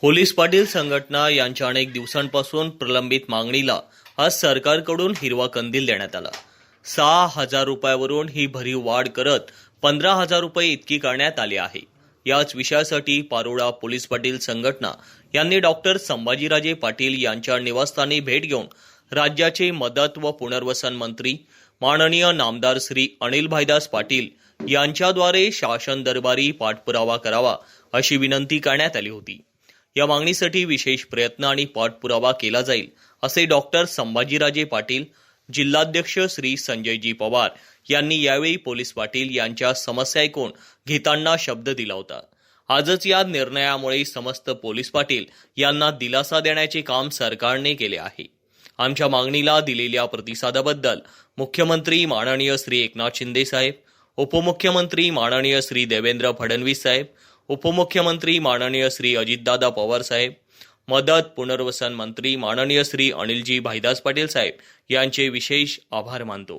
Police Patil संघटना यांच्या अनेक दिवसांपासून प्रलंबित मागणीला आज सरकारकडून हिरवा कंदील देण्यात आला. सहा हजार रुपयावरून ही भरीव वाढ करत पंधरा हजार रुपये इतकी करण्यात आली आहे. याच विषयासाठी पारोळा पोलीस पाटील संघटना यांनी डॉक्टर संभाजीराजे पाटील यांच्या निवासस्थानी भेट घेऊन राज्याचे मदत व पुनर्वसन मंत्री माननीय नामदार श्री अनिल भाईदास पाटील यांच्याद्वारे शासन दरबारी पाठपुरावा करावा अशी विनंती करण्यात आली होती. या मागणीसाठी विशेष प्रयत्न आणि पाठपुरावा केला जाईल असे डॉक्टर संभाजीराजे पाटील जिल्हाध्यक्ष श्री संजयजी पवार यांनी यावेळी पोलीस पाटील यांच्या समस्या ऐकून घेताना शब्द दिला होता. आजच या निर्णयामुळे समस्त पोलीस पाटील यांना दिलासा देण्याचे काम सरकारने केले आहे. आमच्या मागणीला दिलेल्या प्रतिसादाबद्दल मुख्यमंत्री माननीय श्री एकनाथ शिंदे साहेब उपमुख्यमंत्री माननीय श्री देवेंद्र फडणवीस साहेब उपमुख्यमंत्री माननीय श्री अजितदादा पवार साहेब मदत पुनर्वसन मंत्री माननीय श्री अनिलजी भाईदास पाटील साहेब यांचे विशेष आभार मानतो.